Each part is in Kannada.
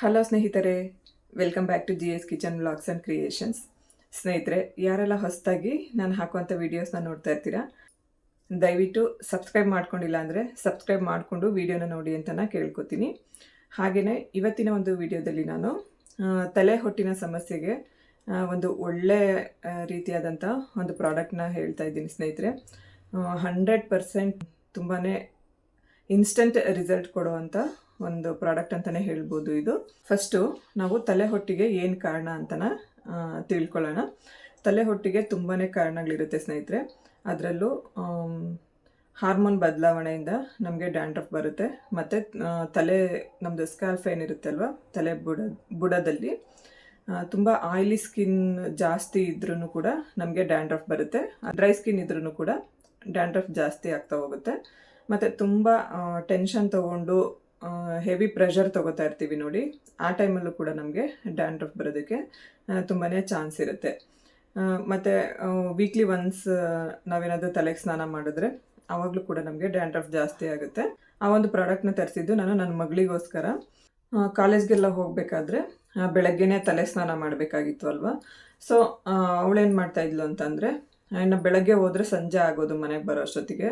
ಹಲೋ ಸ್ನೇಹಿತರೆ, welcome back to G S kitchen vlogs and creations. ಸ್ನೇಹಿತರೆ, ಯಾರೆಲ್ಲ ಹೊಸದಾಗಿ ನಾನು ಹಾಕುವಂಥ ವೀಡಿಯೋಸ್ನ ನೋಡ್ತಾ ಇರ್ತೀರಾ, ದಯವಿಟ್ಟು ಸಬ್ಸ್ಕ್ರೈಬ್ ಮಾಡ್ಕೊಂಡಿಲ್ಲ ಅಂದರೆ ಸಬ್ಸ್ಕ್ರೈಬ್ ಮಾಡಿಕೊಂಡು ವೀಡಿಯೋನ ನೋಡಿ ಅಂತ ನಾನು ಕೇಳ್ಕೊತೀನಿ. ಹಾಗೆಯೇ ಇವತ್ತಿನ ಒಂದು ವಿಡಿಯೋದಲ್ಲಿ ನಾನು ತಲೆ ಹೊಟ್ಟಿನ ಸಮಸ್ಯೆಗೆ ಒಂದು ಒಳ್ಳೆ ರೀತಿಯಾದಂಥ ಒಂದು ಪ್ರಾಡಕ್ಟ್ನ ಹೇಳ್ತಾ ಇದ್ದೀನಿ ಸ್ನೇಹಿತರೆ. ಹಂಡ್ರೆಡ್ ಪರ್ಸೆಂಟ್ ತುಂಬಾ ಇನ್ಸ್ಟಂಟ್ ರಿಸಲ್ಟ್ ಕೊಡುವಂಥ ಒಂದು ಪ್ರಾಡಕ್ಟ್ ಅಂತಲೇ ಹೇಳ್ಬೋದು ಇದು. ಫಸ್ಟು ನಾವು ತಲೆ ಹೊಟ್ಟಿಗೆ ಏನು ಕಾರಣ ಅಂತನ ತಿಳ್ಕೊಳ್ಳೋಣ. ತಲೆ ಹೊಟ್ಟಿಗೆ ತುಂಬಾ ಕಾರಣಗಳಿರುತ್ತೆ ಸ್ನೇಹಿತರೆ. ಅದರಲ್ಲೂ ಹಾರ್ಮೋನ್ ಬದಲಾವಣೆಯಿಂದ ನಮಗೆ ಡ್ಯಾಂಡ್ರಫ್ ಬರುತ್ತೆ. ಮತ್ತು ತಲೆ ನಮ್ಮದು ಸ್ಕಾಲ್ಫ್ ಏನಿರುತ್ತೆ ಅಲ್ವಾ? ತಲೆ ಬುಡ, ಬುಡದಲ್ಲಿ ತುಂಬ ಆಯಿಲಿ ಸ್ಕಿನ್ ಜಾಸ್ತಿ ಇದ್ರೂ ಕೂಡ ನಮಗೆ ಡ್ಯಾಂಡ್ರಫ್ ಬರುತ್ತೆ. ಡ್ರೈ ಸ್ಕಿನ್ ಇದ್ರೂ ಕೂಡ ಡ್ಯಾಂಡ್ರಫ್ ಜಾಸ್ತಿ ಆಗ್ತಾ ಹೋಗುತ್ತೆ. ಮತ್ತು ತುಂಬ ಟೆನ್ಷನ್ ತೊಗೊಂಡು ಹೆವಿ ಪ್ರೆಷರ್ ತಗೋತಾ ಇರ್ತೀವಿ ನೋಡಿ. ಆ ಟೈಮಲ್ಲೂ ಕೂಡ ನಮಗೆ ಡ್ಯಾಂಡ್ರಫ್ ಬರೋದಕ್ಕೆ ತುಂಬಾ ಚಾನ್ಸ್ ಇರುತ್ತೆ. ಮತ್ತು ವೀಕ್ಲಿ ಒನ್ಸ್ ನಾವೇನಾದರೂ ತಲೆಗೆ ಸ್ನಾನ ಮಾಡಿದ್ರೆ ಆವಾಗಲೂ ಕೂಡ ನಮಗೆ ಡ್ಯಾಂಡ್ರಫ್ ಜಾಸ್ತಿ ಆಗುತ್ತೆ. ಆ ಒಂದು ಪ್ರಾಡಕ್ಟ್ನ ತರಿಸಿದ್ದು ನಾನು ನನ್ನ ಮಗಳಿಗೋಸ್ಕರ. ಕಾಲೇಜ್ಗೆಲ್ಲ ಹೋಗಬೇಕಾದ್ರೆ ಬೆಳಗ್ಗೆನೇ ತಲೆ ಸ್ನಾನ ಮಾಡಬೇಕಾಗಿತ್ತು ಅಲ್ವಾ? ಸೊ ಅವಳೇನು ಮಾಡ್ತಾಯಿದ್ಲು ಅಂತಂದರೆ, ಇನ್ನು ಬೆಳಗ್ಗೆ ಹೋದರೆ ಸಂಜೆ ಆಗೋದು ಮನೆಗೆ ಬರೋ ಅಷ್ಟೊತ್ತಿಗೆ.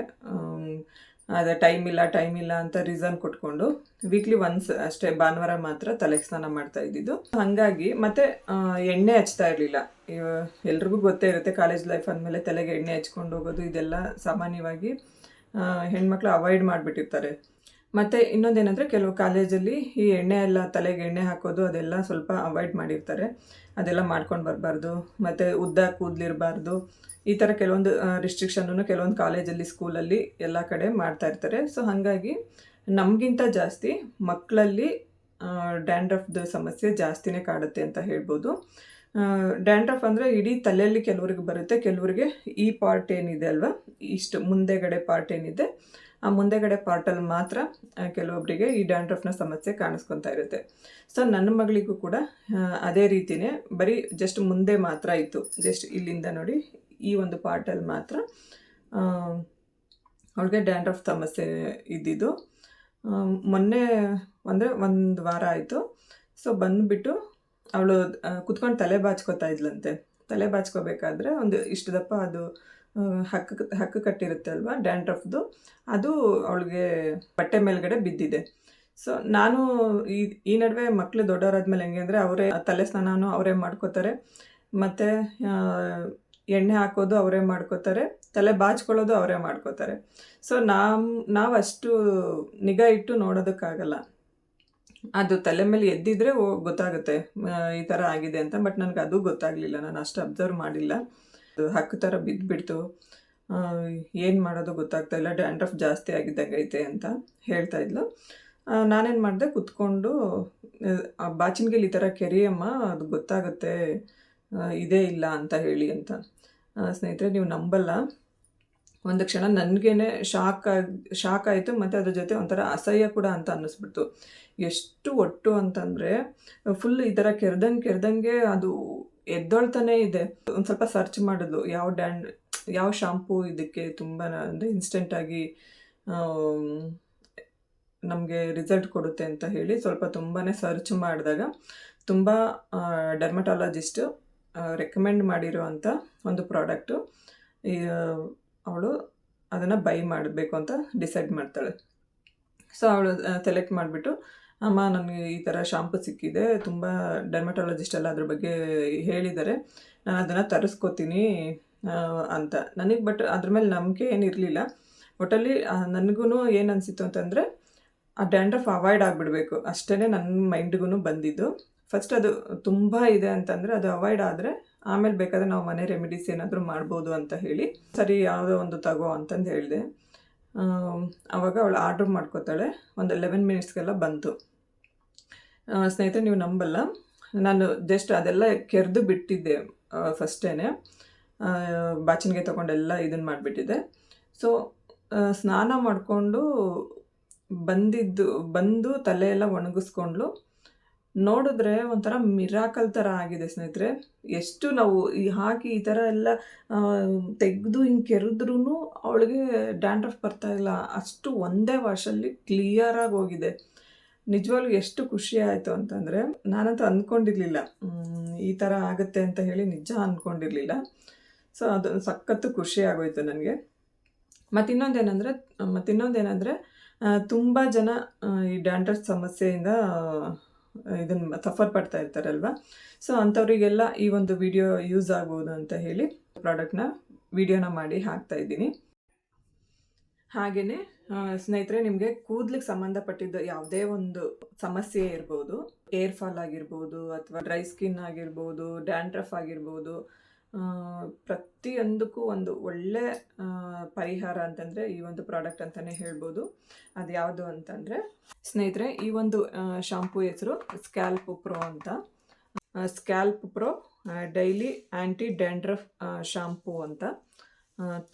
ಅದೇ ಟೈಮ್ ಇಲ್ಲ ಟೈಮ್ ಇಲ್ಲ ಅಂತ ರೀಸನ್ ಕೊಟ್ಕೊಂಡು ವೀಕ್ಲಿ ಒನ್ಸ್ ಅಷ್ಟೇ ಭಾನುವಾರ ಮಾತ್ರ ತಲೆಗೆ ಸ್ನಾನ ಮಾಡ್ತಾ ಇದ್ದಿದ್ದು. ಹಾಗಾಗಿ ಮತ್ತೆ ಎಣ್ಣೆ ಹಚ್ತಾ ಇರಲಿಲ್ಲ. ಎಲ್ರಿಗೂ ಗೊತ್ತೇ ಇರುತ್ತೆ ಕಾಲೇಜ್ ಲೈಫ್ ಅಂದಮೇಲೆ ತಲೆಗೆ ಎಣ್ಣೆ ಹಚ್ಕೊಂಡು ಹೋಗೋದು ಇದೆಲ್ಲ ಸಾಮಾನ್ಯವಾಗಿ ಹೆಣ್ಮಕ್ಳು ಅವಾಯ್ಡ್ ಮಾಡಿಬಿಟ್ಟಿರ್ತಾರೆ. ಮತ್ತು ಇನ್ನೊಂದೇನೆಂದರೆ ಕೆಲವು ಕಾಲೇಜಲ್ಲಿ ಈ ಎಣ್ಣೆ ಎಲ್ಲ, ತಲೆಗೆ ಎಣ್ಣೆ ಹಾಕೋದು ಅದೆಲ್ಲ ಸ್ವಲ್ಪ ಅವಾಯ್ಡ್ ಮಾಡಿರ್ತಾರೆ. ಅದೆಲ್ಲ ಮಾಡ್ಕೊಂಡು ಬರಬಾರ್ದು. ಮತ್ತು ಉದ್ದ ಕೂದಲಿರಬಾರ್ದು. ಈ ಥರ ಕೆಲವೊಂದು ರಿಸ್ಟ್ರಿಕ್ಷನ್ನು ಕೆಲವೊಂದು ಕಾಲೇಜಲ್ಲಿ ಸ್ಕೂಲಲ್ಲಿ ಎಲ್ಲ ಕಡೆ ಮಾಡ್ತಾ ಇರ್ತಾರೆ. ಸೊ ಹಾಗಾಗಿ ನಮಗಿಂತ ಜಾಸ್ತಿ ಮಕ್ಕಳಲ್ಲಿ ಡ್ಯಾಂಡ್ರಫ್ದು ಸಮಸ್ಯೆ ಜಾಸ್ತಿನೇ ಕಾಡುತ್ತೆ ಅಂತ ಹೇಳ್ಬೋದು. ಡ್ಯಾಂಡ್ರಫ್ ಅಂದರೆ ಇಡೀ ತಲೆಯಲ್ಲಿ ಕೆಲವ್ರಿಗೆ ಬರುತ್ತೆ. ಕೆಲವರಿಗೆ ಈ ಪಾರ್ಟ್ ಏನಿದೆ ಅಲ್ವಾ? ಇಷ್ಟು ಮುಂದೆಗಡೆ ಪಾರ್ಟ್ ಏನಿದೆ? ಆ ಮುಂದೆಗಡೆ ಪಾರ್ಟಲ್ಲಿ ಮಾತ್ರ ಕೆಲವೊಬ್ಬರಿಗೆ ಈ ಡ್ಯಾಂಡ್ರಫ್ನ ಸಮಸ್ಯೆ ಕಾಣಿಸ್ಕೊತಾ ಇರುತ್ತೆ. ಸೊ ನನ್ನ ಮಗಳಿಗೂ ಕೂಡ ಅದೇ ರೀತಿಯೇ ಬರೀ ಜಸ್ಟ್ ಮುಂದೆ ಮಾತ್ರ ಇತ್ತು. ಜಸ್ಟ್ ಇಲ್ಲಿಂದ ನೋಡಿ ಈ ಒಂದು ಪಾರ್ಟಲ್ಲಿ ಮಾತ್ರ. ಅವಳಿಗೆ ಡ್ಯಾಂಡ್ರಫ್ ಸಮಸ್ಯೆ ಇದ್ದಿದ್ದು. ಮೊನ್ನೆ ಅಂದರೆ ಒಂದು ವಾರ ಆಯಿತು. ಸೊ ಬಂದುಬಿಟ್ಟು ಅವಳು ಕುತ್ಕೊಂಡು ತಲೆ ಬಾಚ್ಕೋತಾ ಇದ್ಲಂತೆ. ತಲೆ ಬಾಚ್ಕೋಬೇಕಾದ್ರೆ ಒಂದು ಇಷ್ಟು ದಪ್ಪ ಅದು ಹಕ್ಕು, ಹಕ್ಕ ಕಟ್ಟಿರುತ್ತೆ ಅಲ್ವಾ ಡ್ಯಾಂಡ್ರಫ್ದು. ಅದು ಅವಳಿಗೆ ಬಟ್ಟೆ ಮೇಲ್ಗಡೆ ಬಿದ್ದಿದೆ. ಸೊ ನಾನು ಈ ಈ ನಡುವೆ ಮಕ್ಕಳು ದೊಡ್ಡವರಾದ್ಮೇಲೆ ಹೆಂಗೆ ಅಂದರೆ ಅವರೇ ತಲೆ ಸ್ನಾನನೂ ಅವರೇ ಮಾಡ್ಕೋತಾರೆ. ಮತ್ತು ಎಣ್ಣೆ ಹಾಕೋದು ಅವರೇ ಮಾಡ್ಕೋತಾರೆ, ತಲೆ ಬಾಚ್ಕೊಳ್ಳೋದು ಅವರೇ ಮಾಡ್ಕೋತಾರೆ. ಸೊ ನಮ್ಮ ನಾವು ಅಷ್ಟು ನಿಗಾ ಇಟ್ಟು ನೋಡೋದಕ್ಕಾಗಲ್ಲ. ಅದು ತಲೆ ಮೇಲೆ ಎದ್ದಿದ್ರೆ ಓ, ಗೊತ್ತಾಗುತ್ತೆ ಈ ಥರ ಆಗಿದೆ ಅಂತ, ಬಟ್ ನನಗೆ ಅದು ಗೊತ್ತಾಗಲಿಲ್ಲ. ನಾನು ಅಷ್ಟು ಅಬ್ಸರ್ವ್ ಮಾಡಿಲ್ಲ. ಅದು ಹಕ್ಕು ಥರ ಬಿದ್ದುಬಿಡ್ತು ಏನು ಮಾಡೋದು ಗೊತ್ತಾಗ್ತಾ ಇಲ್ಲ. ಡ್ಯಾಂಡ್ರಫ್ ಜಾಸ್ತಿ ಆಗಿದ್ದಾಗೈತೆ ಅಂತ ಹೇಳ್ತಾ ಇದ್ಲು. ನಾನೇನು ಮಾಡಿದೆ, ಕುತ್ಕೊಂಡು ಬಾಚಿನ್ಗೆಲ್ ಈ ಥರ ಕೆರಿಯಮ್ಮ, ಅದು ಗೊತ್ತಾಗುತ್ತೆ ಇದೇ ಇಲ್ಲ ಅಂತ ಹೇಳಿ ಅಂತ. ಸ್ನೇಹಿತರೆ, ನೀವು ನಂಬಲ್ಲ. ಒಂದು ಕ್ಷಣ ನನಗೇನೆ ಶಾಕ್ ಆಗಿ ಶಾಕ್ ಆಯಿತು, ಮತ್ತು ಅದ್ರ ಜೊತೆ ಒಂಥರ ಅಸಹ್ಯ ಕೂಡ ಅಂತ ಅನ್ನಿಸ್ಬಿಡ್ತು. ಎಷ್ಟು ಒಟ್ಟು ಅಂತಂದರೆ ಫುಲ್ ಈ ಥರ ಕೆರೆದಂಗೆ ಕೆರೆದಂಗೆ ಅದು ಎದ್ದೊಳ್ತಾನೆ ಇದೆ. ಒಂದು ಸ್ವಲ್ಪ ಸರ್ಚ್ ಮಾಡಿದ್ಲು ಯಾವ ಡ್ಯಾಂಡ್, ಯಾವ ಶಾಂಪೂ ಇದಕ್ಕೆ ತುಂಬ ಅಂದರೆ ಇನ್ಸ್ಟೆಂಟಾಗಿ ನಮಗೆ ರಿಸಲ್ಟ್ ಕೊಡುತ್ತೆ ಅಂತ ಹೇಳಿ ಸ್ವಲ್ಪ ತುಂಬಾ ಸರ್ಚ್ ಮಾಡಿದಾಗ, ತುಂಬ ಡರ್ಮಟಾಲಜಿಸ್ಟು ರೆಕಮೆಂಡ್ ಮಾಡಿರುವಂಥ ಒಂದು ಪ್ರಾಡಕ್ಟು ಅವಳು ಅದನ್ನು ಬೈ ಮಾಡಬೇಕು ಅಂತ ಡಿಸೈಡ್ ಮಾಡ್ತಾಳೆ. ಸೊ ಅವಳು ಸೆಲೆಕ್ಟ್ ಮಾಡಿಬಿಟ್ಟು, ಅಮ್ಮ, ನನಗೆ ಈ ಥರ ಶಾಂಪು ಸಿಕ್ಕಿದೆ. ತುಂಬ ಎಲ್ಲ ಅದ್ರ ಬಗ್ಗೆ ಹೇಳಿದ್ದಾರೆ. ನಾನು ಅದನ್ನು ತರಿಸ್ಕೋತೀನಿ ಅಂತ. ನನಗೆ ಬಟ್ ಅದ್ರ ಮೇಲೆ ನಂಬಿಕೆ ಏನಿರಲಿಲ್ಲ ಒಟ್ಟಲ್ಲಿ ನನಗೂ ಏನು ಅನಿಸಿತ್ತು ಅಂತಂದರೆ, ಆ ಡ್ಯಾಂಡ್ರಫ್ ಅವಾಯ್ಡ್ ಆಗಿಬಿಡಬೇಕು. ಅಷ್ಟೇ ನನ್ನ ಮೈಂಡ್ಗೂ ಬಂದಿದ್ದು. ಫಸ್ಟ್ ಅದು ತುಂಬ ಇದೆ ಅಂತಂದರೆ ಅದು ಅವಾಯ್ಡ್ ಆದರೆ ಆಮೇಲೆ ಬೇಕಾದರೆ ನಾವು ಮನೆ ರೆಮಿಡೀಸ್ ಏನಾದರೂ ಮಾಡ್ಬೋದು ಅಂತ ಹೇಳಿ ಸರಿ ಯಾವುದೋ ಒಂದು ತಗೋ ಅಂತಂದು ಹೇಳಿದೆ. ಆವಾಗ ಅವಳು ಆರ್ಡ್ರ್ ಮಾಡ್ಕೋತಾಳೆ. ಒಂದು ಲೆವೆನ್ ಮಿನಿಟ್ಸ್ಗೆಲ್ಲ ಬಂತು. ಸ್ನೇಹಿತರೆ ನೀವು ನಂಬಲ್ಲ. ನಾನು ಜಸ್ಟ್ ಅದೆಲ್ಲ ಕೆರೆದು ಬಿಟ್ಟಿದ್ದೆ ಫಸ್ಟೇನೆ ಬಾಚಿನಿಗೆ ತೊಗೊಂಡೆಲ್ಲ ಇದನ್ನು ಮಾಡಿಬಿಟ್ಟಿದ್ದೆ. ಸೊ ಸ್ನಾನ ಮಾಡಿಕೊಂಡು ಬಂದಿದ್ದು, ಬಂದು ತಲೆಯೆಲ್ಲ ಒಣಗಿಸ್ಕೊಂಡ್ಲು. ನೋಡಿದ್ರೆ ಒಂಥರ ಮಿರಾಕಲ್ ಥರ ಆಗಿದೆ ಸ್ನೇಹಿತರೆ. ಎಷ್ಟು ನಾವು ಈ ಹಾಕಿ ಈ ಥರ ಎಲ್ಲ ತೆಗೆದು ಹಿಂಗೆ ಕೆರೆದ್ರೂ ಅವಳಿಗೆ ಡ್ಯಾಂಡ್ರಫ್ ಬರ್ತಾ ಇಲ್ಲ. ಅಷ್ಟು ಒಂದೇ ವಾಶಲ್ಲಿ ಕ್ಲಿಯರಾಗಿ ಹೋಗಿದೆ. ನಿಜವಾಗ್ಲೂ ಎಷ್ಟು ಖುಷಿ ಆಯಿತು ಅಂತಂದರೆ, ನಾನಂತೂ ಅಂದ್ಕೊಂಡಿರಲಿಲ್ಲ ಈ ಥರ ಆಗುತ್ತೆ ಅಂತ ಹೇಳಿ ನಿಜ ಅಂದ್ಕೊಂಡಿರಲಿಲ್ಲ ಸೊ ಅದು ಸಖತ್ತು ಖುಷಿ ಆಗೋಯ್ತು ನನಗೆ. ಮತ್ತು ಇನ್ನೊಂದೇನೆಂದರೆ ಮತ್ತು ಇನ್ನೊಂದೇನೆಂದರೆ ತುಂಬ ಜನ ಈ ಡ್ಯಾಂಡ್ರಫ್ ಸಮಸ್ಯೆಯಿಂದ ಇದನ್ನು ಸಫರ್ ಪಡ್ತಾ ಇರ್ತಾರಲ್ವ? ಸೊ ಅಂಥವರಿಗೆಲ್ಲ ಈ ಒಂದು ವಿಡಿಯೋ ಯೂಸ್ ಆಗ್ಬೋದು ಅಂತ ಹೇಳಿ ಪ್ರಾಡಕ್ಟ್ನ ವಿಡಿಯೋನ ಮಾಡಿ ಹಾಕ್ತಾ ಇದ್ದೀನಿ. ಹಾಗೆಯೇ ಸ್ನೇಹಿತರೆ, ನಿಮಗೆ ಕೂದಲಿಗೆ ಸಂಬಂಧಪಟ್ಟಿದ್ದ ಯಾವುದೇ ಒಂದು ಸಮಸ್ಯೆ ಇರ್ಬೋದು ಏರ್ ಫಾಲ್ ಆಗಿರ್ಬೋದು, ಅಥವಾ ಡ್ರೈ ಸ್ಕಿನ್ ಆಗಿರ್ಬೋದು ಡ್ಯಾಂಡ್ರಫ್ ಆಗಿರ್ಬೋದು ಪ್ರತಿಯೊಂದಕ್ಕೂ ಒಂದು ಒಳ್ಳೆ ಪರಿಹಾರ ಅಂತಂದರೆ ಈ ಒಂದು ಪ್ರಾಡಕ್ಟ್ ಅಂತಲೇ ಹೇಳ್ಬೋದು. ಅದು ಯಾವುದು ಅಂತಂದರೆ, ಸ್ನೇಹಿತರೆ, ಈ ಒಂದು ಶಾಂಪೂ ಹೆಸರು ಸ್ಕ್ಯಾಲ್ಪ್ ಪ್ರೋ ಅಂತ. Scalp pro daily anti dandruff shampoo ಅಂತ.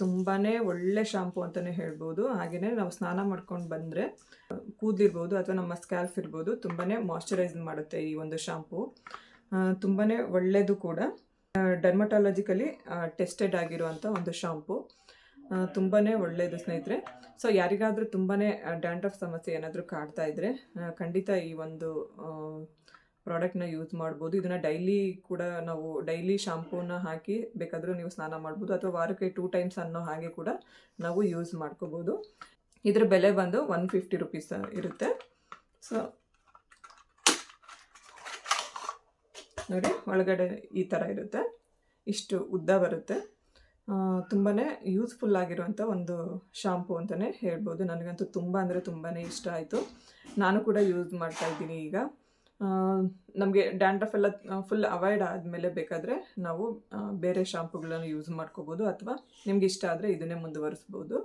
ತುಂಬಾ ಒಳ್ಳೆ ಶಾಂಪು ಅಂತಲೇ ಹೇಳ್ಬೋದು. ಹಾಗೆಯೇ ನಾವು ಸ್ನಾನ ಮಾಡ್ಕೊಂಡು ಬಂದರೆ, ಕೂದಲಿರ್ಬೋದು ಅಥವಾ ನಮ್ಮ ಸ್ಕ್ಯಾಲ್ಫ್ ಇರ್ಬೋದು ತುಂಬಾ ಮಾಯಶ್ಚರೈಸ್ ಮಾಡುತ್ತೆ ಈ ಒಂದು ಶಾಂಪು. ತುಂಬಾ ಒಳ್ಳೆಯದು ಕೂಡ. ಡರ್ಮಟಾಲಜಿಕಲಿ ಟೆಸ್ಟೆಡ್ ಆಗಿರುವಂಥ ಒಂದು ಶಾಂಪು ತುಂಬಾ ಒಳ್ಳೆಯದು ಸ್ನೇಹಿತರೆ. ಸೊ ಯಾರಿಗಾದರೂ ತುಂಬಾ ಡ್ಯಾಂಡ್ರಫ್ ಸಮಸ್ಯೆ ಏನಾದರೂ ಕಾಡ್ತಾ ಇದ್ದರೆ ಖಂಡಿತ ಈ ಒಂದು ಪ್ರಾಡಕ್ಟ್ನ ಯೂಸ್ ಮಾಡ್ಬೋದು. ಇದನ್ನು ಡೈಲಿ ಕೂಡ ನಾವು ಡೈಲಿ ಶಾಂಪೂನ ಹಾಕಿ ಬೇಕಾದರೂ ನೀವು ಸ್ನಾನ ಮಾಡ್ಬೋದು. ಅಥವಾ ವಾರಕ್ಕೆ ಟೂ ಟೈಮ್ಸ್ ಅನ್ನೋ ಹಾಗೆ ಕೂಡ ನಾವು ಯೂಸ್ ಮಾಡ್ಕೋಬೋದು. ಇದರ ಬೆಲೆ ಬಂದು ಒನ್ ಫಿಫ್ಟಿ ರುಪೀಸ್ ಇರುತ್ತೆ. ಸೊ ನೋಡಿ, ಒಳಗಡೆ ಈ ಥರ ಇರುತ್ತೆ. ಇಷ್ಟು ಉದ್ದ ಬರುತ್ತೆ. ತುಂಬಾ ಯೂಸ್ಫುಲ್ ಆಗಿರುವಂಥ ಒಂದು ಶಾಂಪು ಅಂತಲೇ ಹೇಳ್ಬೋದು. ನನಗಂತೂ ತುಂಬ ಅಂದರೆ ತುಂಬಾ ಇಷ್ಟ ಆಯಿತು. ನಾನು ಕೂಡ ಯೂಸ್ ಮಾಡ್ತಾ ಇದ್ದೀನಿ ಈಗ. ನಮಗೆ ಡ್ಯಾಂಡ್ರಫ್ ಎಲ್ಲ ಫುಲ್ ಅವಾಯ್ಡ್ ಆದಮೇಲೆ ಬೇಕಾದರೆ ನಾವು ಬೇರೆ ಶಾಂಪುಗಳನ್ನು ಯೂಸ್ ಮಾಡ್ಕೋಬೋದು ಅಥವಾ ನಿಮ್ಗೆ ಇಷ್ಟ ಆದರೆ ಇದನ್ನೇ ಮುಂದುವರಿಸ್ಬೋದು.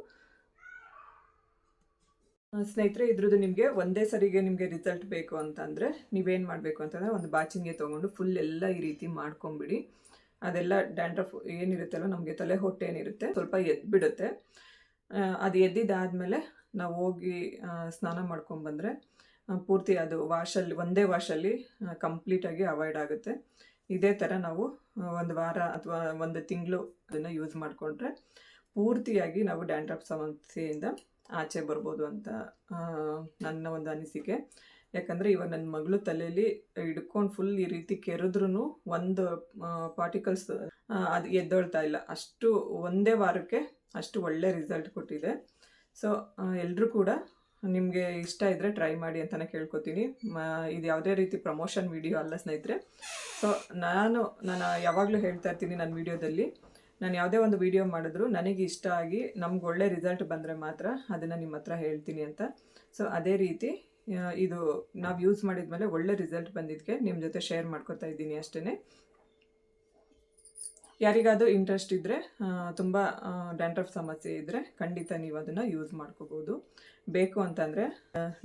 ಸ್ನೇಹಿತರೆ, ಇದ್ರದ್ದು ನಿಮಗೆ ಒಂದೇ ಸರಿಗೆ ನಿಮಗೆ ರಿಸಲ್ಟ್ ಬೇಕು ಅಂತಂದರೆ ನೀವೇನು ಮಾಡಬೇಕು ಅಂತಂದರೆ ಒಂದು ಬಾಚಿಂಗೆ ತೊಗೊಂಡು ಫುಲ್ ಎಲ್ಲ ಈ ರೀತಿ ಮಾಡ್ಕೊಂಬಿಡಿ. ಅದೆಲ್ಲ ಡ್ಯಾಂಡ್ರಫ್ ಏನಿರುತ್ತಲ್ಲ ನಮಗೆ ತಲೆ ಹೊಟ್ಟೆ ಏನಿರುತ್ತೆ, ಸ್ವಲ್ಪ ಎದ್ಬಿಡುತ್ತೆ. ಅದು ಎದ್ದಿದ್ದಾದಮೇಲೆ ನಾವು ಹೋಗಿ ಸ್ನಾನ ಮಾಡ್ಕೊಂಬಂದರೆ ಪೂರ್ತಿ ಅದು ವಾಶಲ್ಲಿ, ಒಂದೇ ವಾಶಲ್ಲಿ ಕಂಪ್ಲೀಟಾಗಿ ಅವಾಯ್ಡ್ ಆಗುತ್ತೆ. ಇದೇ ಥರ ನಾವು ಒಂದು ವಾರ ಅಥವಾ ಒಂದು ತಿಂಗಳು ಅದನ್ನು ಯೂಸ್ ಮಾಡಿಕೊಂಡ್ರೆ ಪೂರ್ತಿಯಾಗಿ ನಾವು ಡ್ಯಾಂಡ್ರಫ್ ಸಮಸ್ಯೆಯಿಂದ ಆಚೆ ಬರ್ಬೋದು ಅಂತ ನನ್ನ ಒಂದು ಅನಿಸಿಕೆ. ಯಾಕಂದರೆ ಇವಾಗ ನನ್ನ ಮಗಳು ತಲೆಯಲ್ಲಿ ಹಿಡ್ಕೊಂಡು ಫುಲ್ ಈ ರೀತಿ ಕೆರೆದ್ರೂ ಒಂದು ಪಾರ್ಟಿಕಲ್ಸ್ ಅದು ಎದ್ದೊಳ್ತಾ ಇಲ್ಲ. ಅಷ್ಟು ಒಂದೇ ವಾರಕ್ಕೆ ಅಷ್ಟು ಒಳ್ಳೆ ರಿಸಲ್ಟ್ ಕೊಟ್ಟಿದೆ. ಸೊ ಎಲ್ಲರೂ ಕೂಡ ನಿಮಗೆ ಇಷ್ಟ ಇದ್ದರೆ ಟ್ರೈ ಮಾಡಿ ಅಂತಲೇ ಕೇಳ್ಕೊತೀನಿ. ಇದು ಯಾವುದೇ ರೀತಿ ಪ್ರಮೋಷನ್ ವಿಡಿಯೋ ಅಲ್ಲ ಸ್ನೇಹಿತರೆ. ಸೊ ನಾನು ನಾನು ಯಾವಾಗಲೂ ಹೇಳ್ತಾ ಇರ್ತೀನಿ ನನ್ನ ವಿಡಿಯೋದಲ್ಲಿ ನಾನು ಯಾವುದೇ ಒಂದು ವಿಡಿಯೋ ಮಾಡಿದ್ರು ನನಗೆ ಇಷ್ಟ ಆಗಿ ನಮ್ಗೆ ಒಳ್ಳೆ ರಿಸಲ್ಟ್ ಬಂದರೆ ಮಾತ್ರ ಅದನ್ನು ನಿಮ್ಮ ಹತ್ರ ಹೇಳ್ತೀನಿ ಅಂತ. ಸೊ ಅದೇ ರೀತಿ ಇದು ನಾವು ಯೂಸ್ ಮಾಡಿದ ಮೇಲೆ ಒಳ್ಳೆ ರಿಸಲ್ಟ್ ಬಂದಿದ್ದಕ್ಕೆ ನಿಮ್ಮ ಜೊತೆ ಶೇರ್ ಮಾಡ್ಕೊತಾ ಇದ್ದೀನಿ ಅಷ್ಟೇ ಯಾರಿಗಾದರೂ ಇಂಟ್ರೆಸ್ಟ್ ಇದ್ದರೆ ತುಂಬ ಡ್ಯಾಂಡ್ರಫ್ ಸಮಸ್ಯೆ ಇದ್ದರೆ ಖಂಡಿತ ನೀವು ಅದನ್ನು ಯೂಸ್ ಮಾಡ್ಕೋಬೋದು. ಬೇಕು ಅಂತಂದರೆ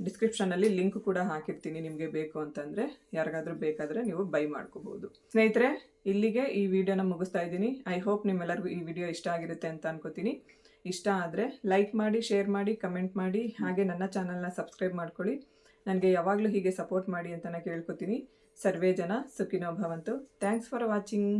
ಡಿಸ್ಕ್ರಿಪ್ಷನಲ್ಲಿ ಲಿಂಕ್ ಕೂಡ ಹಾಕಿರ್ತೀನಿ ನಿಮಗೆ ಬೇಕು ಅಂತಂದರೆ. ಯಾರಿಗಾದರೂ ಬೇಕಾದರೆ ನೀವು ಬೈ ಮಾಡ್ಕೋಬೋದು. ಸ್ನೇಹಿತರೆ, ಇಲ್ಲಿಗೆ ಈ ವಿಡಿಯೋನ ಮುಗಿಸ್ತಾ ಇದ್ದೀನಿ. ಐ ಹೋಪ್ ನಿಮ್ಮೆಲ್ಲರಿಗೂ ಈ ವಿಡಿಯೋ ಇಷ್ಟ ಆಗಿರುತ್ತೆ ಅಂತ ಅನ್ಕೋತೀನಿ. ಇಷ್ಟ ಆದರೆ ಲೈಕ್ ಮಾಡಿ ಶೇರ್ ಮಾಡಿ ಕಮೆಂಟ್ ಮಾಡಿ, ಹಾಗೆ ನನ್ನ ಚಾನಲ್ನ ಸಬ್ಸ್ಕ್ರೈಬ್ ಮಾಡ್ಕೊಳ್ಳಿ. ನನಗೆ ಯಾವಾಗಲೂ ಹೀಗೆ ಸಪೋರ್ಟ್ ಮಾಡಿ ಅಂತ ನಾನು ಕೇಳ್ಕೊತೀನಿ. ಸರ್ವೇ ಜನ ಸುಖಿನೋ ಭವಂತು. Thanks for watching